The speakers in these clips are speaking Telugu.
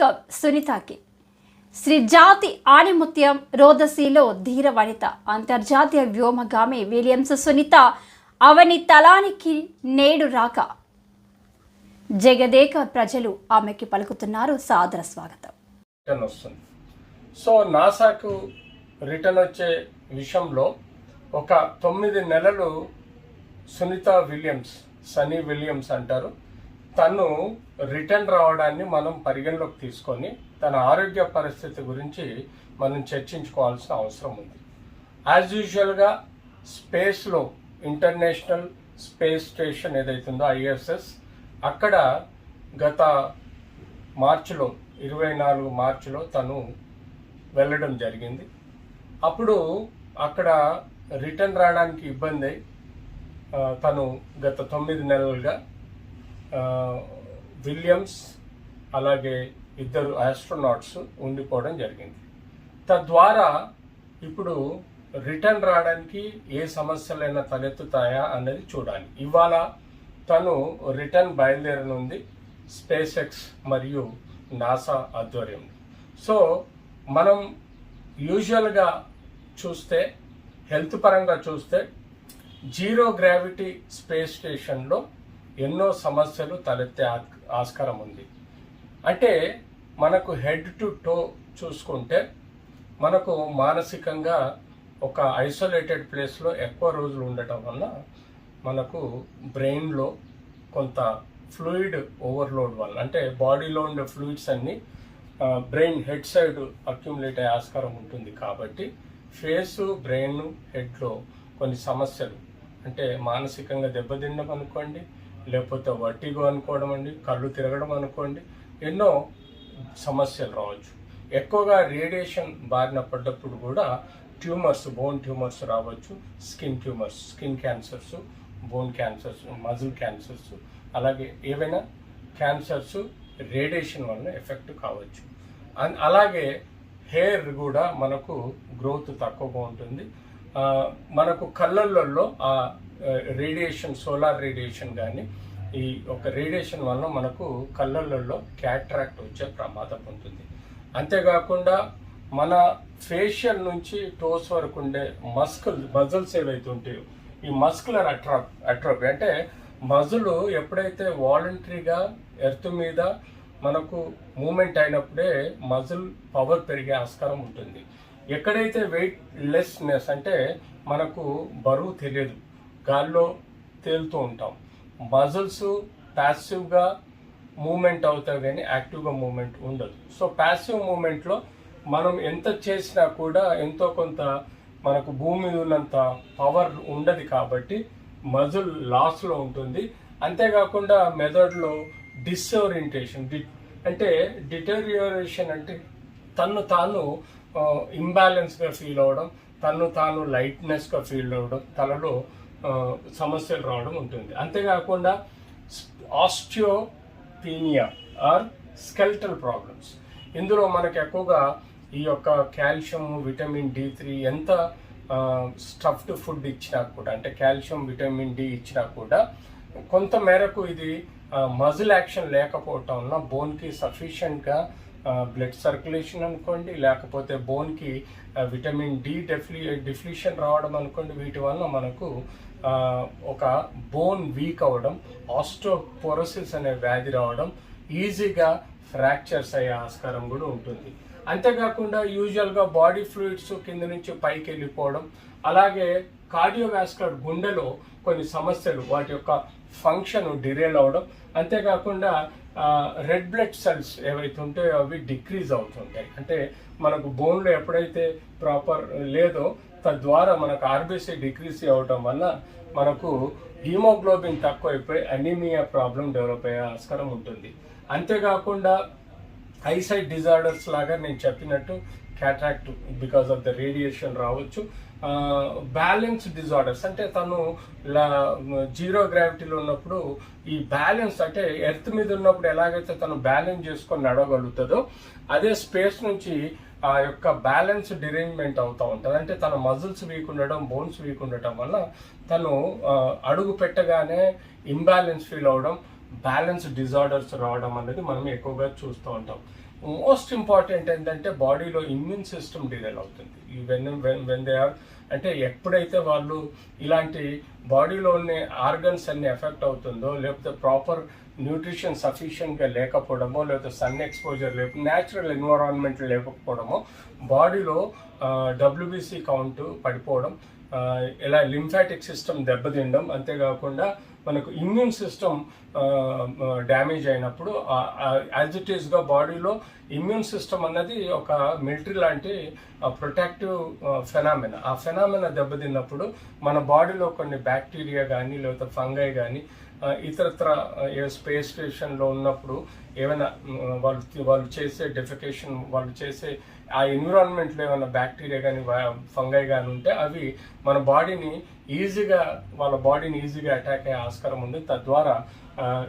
వెల్కమ్ సునీతకి. శ్రీ జాతి ఆణిముత్యం రోదసీలో ధీర వనిత అంతర్జాతీయ వ్యోమగామి విలియమ్స్ సునీత అవని తలానికి నేడు రాక. జగదేక ప్రజలు ఆమెకి పలుకుతున్నారు సాదర స్వాగతం. రిటర్న్ వస్తుంది. సో నాసాకు రిటర్న్ వచ్చే విషయంలో ఒక తొమ్మిది నెలలు సునీత విలియమ్స్ సనీ విలియమ్స్ అంటారు. తను రిటర్న్ రావడాన్ని మనం పరిగణలోకి తీసుకొని తన ఆరోగ్య పరిస్థితి గురించి మనం చర్చించుకోవాల్సిన అవసరం ఉంది. యాజ్ యూజువల్గా స్పేస్లో ఇంటర్నేషనల్ స్పేస్ స్టేషన్ ఏదైతుందో ఐఎస్ఎస్ అక్కడ గత మార్చిలో ఇరవై నాలుగు మార్చిలో తను వెళ్ళడం జరిగింది. అప్పుడు అక్కడ రిటర్న్ రావడానికి ఇబ్బంది అయి తను గత తొమ్మిది నెలలుగా విలియమ్స్ అలాగే ఇద్దరు ఆస్ట్రోనాట్స్ ఉండిపోవడం జరిగింది. తద్వారా ఇప్పుడు రిటర్న్ రావడానికి ఏ సమస్యలైనా తలెత్తుతాయా అనేది చూడాలి. ఇవాళ తను రిటర్న్ బయలుదేరనుంది స్పేస్ ఎక్స్ మరియు నాసా ఆధ్వర్యంలో. సో మనం యూజువల్గా చూస్తే హెల్త్ పరంగా చూస్తే జీరో గ్రావిటీ స్పేస్ స్టేషన్లో ఎన్నో సమస్యలు తలెత్తే ఆ- ఆస్కారం ఉంది. అంటే మనకు హెడ్ టు టో చూసుకుంటే మనకు మానసికంగా ఒక ఐసోలేటెడ్ ప్లేస్లో ఎక్కువ రోజులు ఉండటం వల్ల మనకు బ్రెయిన్లో కొంత ఫ్లూయిడ్ ఓవర్లోడ్ వల్ల అంటే బాడీలో ఉండే ఫ్లూయిడ్స్ అన్నీ బ్రెయిన్ హెడ్ సైడ్ అక్యుములేట్ అయ్యే ఆస్కారం ఉంటుంది కాబట్టి ఫేసు బ్రెయిన్ హెడ్లో కొన్ని సమస్యలు అంటే మానసికంగా దెబ్బతినడం అనుకోండి లేకపోతే వట్టిగో అనుకోవడం అండి కళ్ళు తిరగడం అనుకోండి ఎన్నో సమస్యలు రావచ్చు. ఎక్కువగా రేడియేషన్ బారిన పడ్డప్పుడు కూడా ట్యూమర్స్ బోన్ ట్యూమర్స్ రావచ్చు skin tumours skin cancers bone cancers muscle cancers అలాగే ఏవైనా క్యాన్సర్స్ రేడియేషన్ వల్ల ఎఫెక్ట్ కావచ్చు. అండ్ అలాగే హెయిర్ కూడా మనకు గ్రోత్ తక్కువగా ఉంటుంది. మనకు కళ్ళల్లో ఆ రేడియేషన్ సోలార్ రేడియేషన్ కానీ ఈ ఒక రేడియేషన్ వల్ల మనకు కళ్ళల్లో క్యాట్రాక్ట్ వచ్చే ప్రమాదం ఉంటుంది. అంతేకాకుండా మన ఫేషియల్ నుంచి టోస్ వరకు ఉండే మస్కుల్ మజిల్స్ ఏవైతే ఉంటాయో ఈ మస్కులర్ అట్రా అట్రోపీ అంటే మజులు ఎప్పుడైతే వాలంటరీగా ఎర్త్ మీద మనకు మూమెంట్ అయినప్పుడే మజిల్ పవర్ పెరిగే ఆస్కారం ఉంటుంది. ఎక్కడైతే వెయిట్ లెస్నెస్ అంటే మనకు బరువు తెలియదు. గాల్లో తేలుతూ ఉంటాం. మజిల్స్ ప్యాసివ్గా మూమెంట్ అవుతాయి కానీ యాక్టివ్గా మూమెంట్ ఉండదు. సో ప్యాసివ్ మూమెంట్లో మనం ఎంత చేసినా కూడా ఎంతో కొంత మనకు భూమి ఉన్నంత పవర్ ఉండదు కాబట్టి మజిల్ లాస్లో ఉంటుంది. అంతేకాకుండా మెదడులో డిస్ఓరియంటేషన్ డి అంటే డిటోరియోరేషన్ అంటే తను తాను ఇంబ్యాలెన్స్గా ఫీల్ అవ్వడం తను తాను లైట్నెస్గా ఫీల్ అవ్వడం తలలో సమస్యలు రావడం ఉంటుంది. అంతేకాకుండా ఆస్టియోపీనియా ఆర్ స్కెల్టల్ ప్రాబ్లమ్స్. ఇందులో మనకు ఎక్కువగా ఈ యొక్క కాల్షియం విటమిన్ డి త్రీ ఎంత స్టఫ్డ్ ఫుడ్ ఇచ్చినా కూడా అంటే కాల్షియం విటమిన్ డి ఇచ్చినా కూడా కొంత మేరకు ఇది మజిల్ యాక్షన్ లేకపోవటం వలన బోన్కి సఫిషియెంట్గా బ్లడ్ సర్క్యులేషన్ అనుకోండి లేకపోతే బోన్కి విటమిన్ డి డెఫ్లి డిఫ్లిషన్ రావడం అనుకోండి వీటి వల్ల మనకు ఒక బోన్ వీక్ అవ్వడం ఆస్టోపోరోసిస్ అనే వ్యాధి రావడం ఈజీగా ఫ్రాక్చర్స్ అయ్యే ఆస్కారం కూడా ఉంటుంది. అంతేకాకుండా యూజువల్గా బాడీ ఫ్లూయిడ్స్ కింద నుంచి పైకి వెళ్ళిపోవడం అలాగే కార్డియోవాస్కులర్ గుండెలో కొన్ని సమస్యలు వాటి యొక్క ఫంక్షన్ డిరేల్ అవ్వడం. అంతేకాకుండా రెడ్ బ్లడ్ సెల్స్ ఏవైతే ఉంటాయో అవి డిక్రీజ్ అవుతుంటాయి. అంటే మనకు బోన్లో ఎప్పుడైతే ప్రాపర్ లేదో తద్వారా మనకు ఆర్బీసీ డిక్రీజ్ అవ్వడం వల్ల మనకు హీమోగ్లోబిన్ తక్కువైపోయి అనీమియా ప్రాబ్లం డెవలప్ అయ్యే ఆస్కారం ఉంటుంది. అంతేకాకుండా ఐసైట్ డిజార్డర్స్ లాగా నేను చెప్పినట్టు cataract because of the radiation రావచ్చు. బ్యాలెన్స్ డిజార్డర్స్ అంటే తను జీరో గ్రావిటీలో ఉన్నప్పుడు ఈ బ్యాలెన్స్ అంటే ఎర్త్ మీద ఉన్నప్పుడు ఎలాగైతే తను బ్యాలెన్స్ చేసుకొని నడవగలుగుతుందో అదే స్పేస్ నుంచి ఆ యొక్క బ్యాలెన్స్ డిరేంజ్మెంట్ అవుతూ ఉంటుంది. అంటే తన మజిల్స్ వీక్ ఉండడం బోన్స్ వీక్ ఉండటం వల్ల తను అడుగు పెట్టగానే ఇంబ్యాలెన్స్ ఫీల్ అవడం బ్యాలెన్స్ డిజార్డర్స్ రావడం అనేది మనం ఎక్కువగా చూస్తూ ఉంటాం. మోస్ట్ ఇంపార్టెంట్ ఏంటంటే బాడీలో ఇమ్యూన్ సిస్టమ్ డిరైల్ అవుతుంది. ఈ when when when they are అంటే ఎప్పుడైతే వాళ్ళు ఇలాంటి బాడీలో ఉన్న ఆర్గన్స్ అన్ని ఎఫెక్ట్ అవుతుందో లేకపోతే ప్రాపర్ న్యూట్రిషన్ సఫిషియెంట్గా లేకపోవడమో లేకపోతే సన్ ఎక్స్పోజర్ లేక న్యాచురల్ ఎన్విరాన్మెంట్ లేకపోవడమో బాడీలో డబ్ల్యూబీసీ కౌంట్ పడిపోవడం ఎలా ఇలా లింఫాటిక్ సిస్టమ్ దెబ్బతినడం అంతేకాకుండా మనకు ఇమ్యూన్ సిస్టమ్ డ్యామేజ్ అయినప్పుడు యాజ్ ఇట్ ఈస్గా బాడీలో ఇమ్యూన్ సిస్టమ్ అన్నది ఒక మిలిటరీ లాంటి ప్రొటెక్టివ్ ఫెనామినా ఆ ఫెనామినా దెబ్బతిన్నప్పుడు మన బాడీలో కొన్ని బ్యాక్టీరియా కానీ లేకపోతే ఫంగై కానీ ఇతరత్ర స్పేస్ స్టేషన్లో ఉన్నప్పుడు ఏమైనా వాళ్ళు వాళ్ళు చేసే డెఫికేషన్ వాళ్ళు చేసే ఆ ఎన్విరాన్మెంట్లో ఏమైనా బ్యాక్టీరియా కానీ ఫంగై కానీ ఉంటే అవి మన బాడీని ఈజీగా వాళ్ళ బాడీని ఈజీగా అటాక్ అయ్యే ఆస్కారం ఉంది. తద్వారా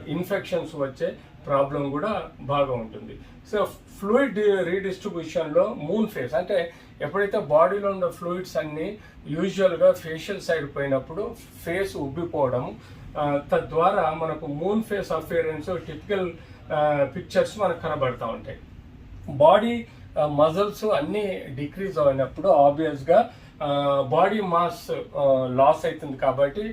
ఇన్ఫెక్షన్స్ వచ్చే ప్రాబ్లం కూడా బాగా ఉంటుంది. సో ఫ్లూయిడ్ రీడిస్ట్రిబ్యూషన్లో మూన్ ఫేస్ అంటే ఎప్పుడైతే బాడీలో ఉన్న ఫ్లూయిడ్స్ అన్నీ యూజువల్గా ఫేషియల్ సైడ్ పోయినప్పుడు ఫేస్ ఉబ్బిపోవడం తద్వారా మనకు moon face appearance typical pictures మనకు కనబడతా ఉంటాయి. బాడీ మజిల్స్ అన్నీ డిక్రీజ్ అయినప్పుడు ఆబ్వియస్గా బాడీ మాస్ లాస్ అవుతుంది కాబట్టి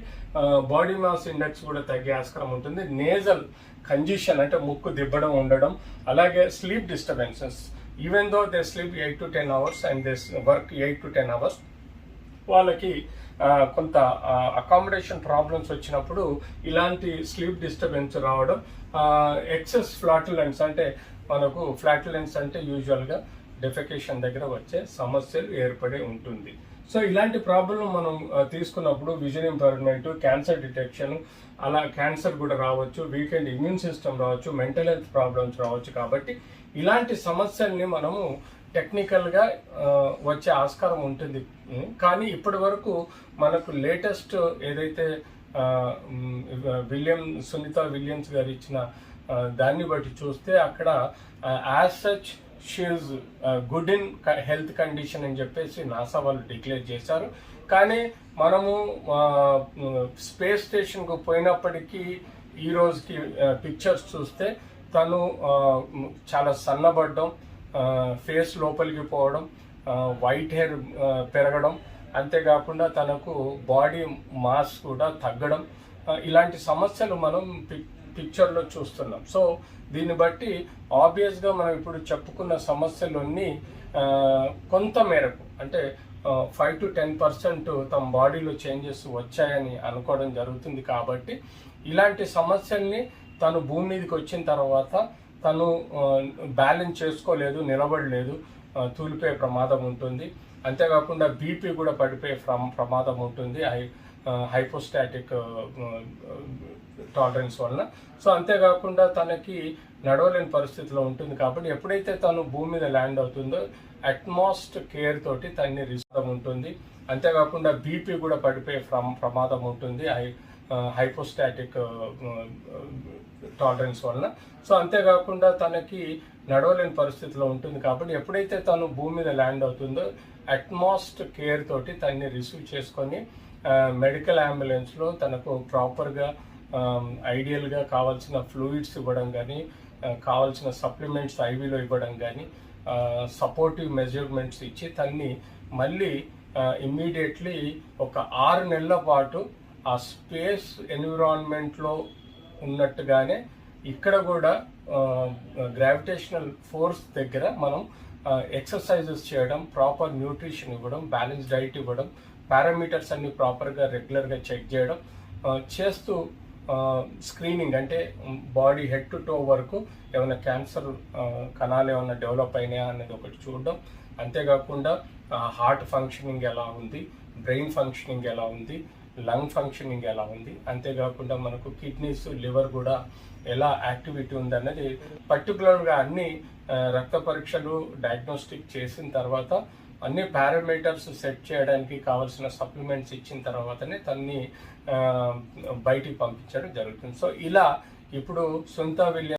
బాడీ మాస్ ఇండెక్స్ కూడా తగ్గే ఆస్కారం ఉంటుంది. నేజల్ కంజెషన్ అంటే ముక్కు దిబ్బడం ఉండడం అలాగే sleep disturbances even though they sleep eight to ten hours and they work eight to ten hours వాళ్ళకి కొంత అకామిడేషన్ ప్రాబ్లమ్స్ వచ్చినప్పుడు ఇలాంటి స్లీప్ డిస్టర్బెన్స్ రావడం ఎక్సెస్ ఫ్లాటులెన్స్ అంటే మనకు ఫ్లాటులెన్స్ అంటే యూజువల్గా డెఫికేషన్ దగ్గర వచ్చే సమస్యలు ఏర్పడి ఉంటుంది. సో ఇలాంటి ప్రాబ్లం మనం తీసుకున్నప్పుడు విజన్ ఇంపర్మెంట్ క్యాన్సర్ డిటెక్షన్ అలా క్యాన్సర్ కూడా రావచ్చు వీకెండ్ ఇమ్యూన్ సిస్టమ్ రావచ్చు మెంటల్ హెల్త్ ప్రాబ్లమ్స్ రావచ్చు. కాబట్టి ఇలాంటి సమస్యల్ని మనము టెక్నికల్గా వచ్చే ఆస్కారం ఉంటుంది. కానీ ఇప్పటి వరకు మనకు లేటెస్ట్ ఏదైతే విలియం సునీత విలియమ్స్ గారు ఇచ్చిన దాన్ని బట్టి చూస్తే అక్కడ as such she is good in health condition అని చెప్పేసి నాసా వాళ్ళు డిక్లేర్ చేశారు. కానీ మనము స్పేస్ స్టేషన్కు పోయినప్పటికీ ఈ రోజుకి పిక్చర్స్ చూస్తే తను చాలా సన్నబడ్డం ఫేస్ లోపలికి పోవడం వైట్ హెయిర్ పెరగడం అంతేకాకుండా తనకు బాడీ మాస్ కూడా తగ్గడం ఇలాంటి సమస్యలు మనం పిక్ పిక్చర్లో చూస్తున్నాం. సో దీన్ని బట్టి ఆబ్వియస్గా మనం ఇప్పుడు చెప్పుకున్న సమస్యలన్నీ కొంత మేరకు అంటే ఫైవ్ టు టెన్ పర్సెంట్ తమ బాడీలో చేంజెస్ వచ్చాయని అనుకోవడం జరుగుతుంది కాబట్టి ఇలాంటి సమస్యల్ని తను భూమి మీదకి వచ్చిన తర్వాత తను బ్యాలెన్స్ చేసుకోలేదు నిలబడలేదు తూలిపోయే ప్రమాదం ఉంటుంది. అంతేకాకుండా బీపీ కూడా పడిపోయే ప్రమాదం ఉంటుంది. హై హైపోస్టాటిక్ టాలరెన్స్ వలన. సో అంతేకాకుండా తనకి నడవలేని పరిస్థితిలో ఉంటుంది కాబట్టి ఎప్పుడైతే తను భూమి మీద ల్యాండ్ అవుతుందో అట్మాస్ట్ కేర్ తోటి తన్ని రిస్క్ ఉంటుంది. అంతేకాకుండా బీపీ కూడా పడిపోయే ప్రమ- ప్రమాదం ఉంటుంది హై హైపోస్టాటిక్ టాలరెన్స్ వలన. సో అంతేకాకుండా తనకి నడవలేని పరిస్థితిలో ఉంటుంది కాబట్టి ఎప్పుడైతే తను భూమి మీద ల్యాండ్ అవుతుందో అట్మాస్ట్ కేర్ తోటి తన్ని రిసీవ్ చేసుకొని మెడికల్ అంబులెన్స్లో తనకు ప్రాపర్గా Um, ఐడియల్గా కావాల్సిన ఫ్లూయిడ్స్ ఇవ్వడం కానీ uh, కావాల్సిన సప్లిమెంట్స్ ఐవీలో ఇవ్వడం కానీ సపోర్టివ్ మెజర్మెంట్స్ ఇచ్చి తన్ని మళ్ళీ uh, ఇమ్మీడియట్లీ ఒక ఆరు నెలల పాటు ఆ స్పేస్ ఎన్విరాన్మెంట్లో ఉన్నట్టుగానే ఇక్కడ కూడా uh, గ్రావిటేషనల్ ఫోర్స్ దగ్గర మనం ఎక్సర్సైజెస్ చేయడం ప్రాపర్ న్యూట్రిషన్ ఇవ్వడం బ్యాలెన్స్ డైట్ ఇవ్వడం పారామీటర్స్ అన్ని ప్రాపర్గా రెగ్యులర్గా చెక్ చేయడం చేస్తూ స్క్రీనింగ్ అంటే బాడీ హెడ్ టు టో వరకు ఏమైనా క్యాన్సర్ కణాలు ఏమైనా డెవలప్ అయినాయా అనేది ఒకటి చూడడం. అంతేకాకుండా హార్ట్ ఫంక్షనింగ్ ఎలా ఉంది బ్రెయిన్ ఫంక్షనింగ్ ఎలా ఉంది లంగ్ ఫంక్షనింగ్ ఎలా ఉంది అంతేకాకుండా మనకు కిడ్నీస్ లివర్ కూడా ఎలా యాక్టివిటీ ఉంది అనేది పర్టికులర్గా అన్ని రక్త పరీక్షలు డయాగ్నోస్టిక్ చేసిన తర్వాత అన్ని పారామీటర్స్ సెట్ చేయడానికి కావాల్సిన సప్లిమెంట్స్ ఇచ్చిన తర్వాతనే తన్ని బయటికి పంపించడం జరుగుతుంది. సో ఇలా ఇప్పుడు సొంత విలియం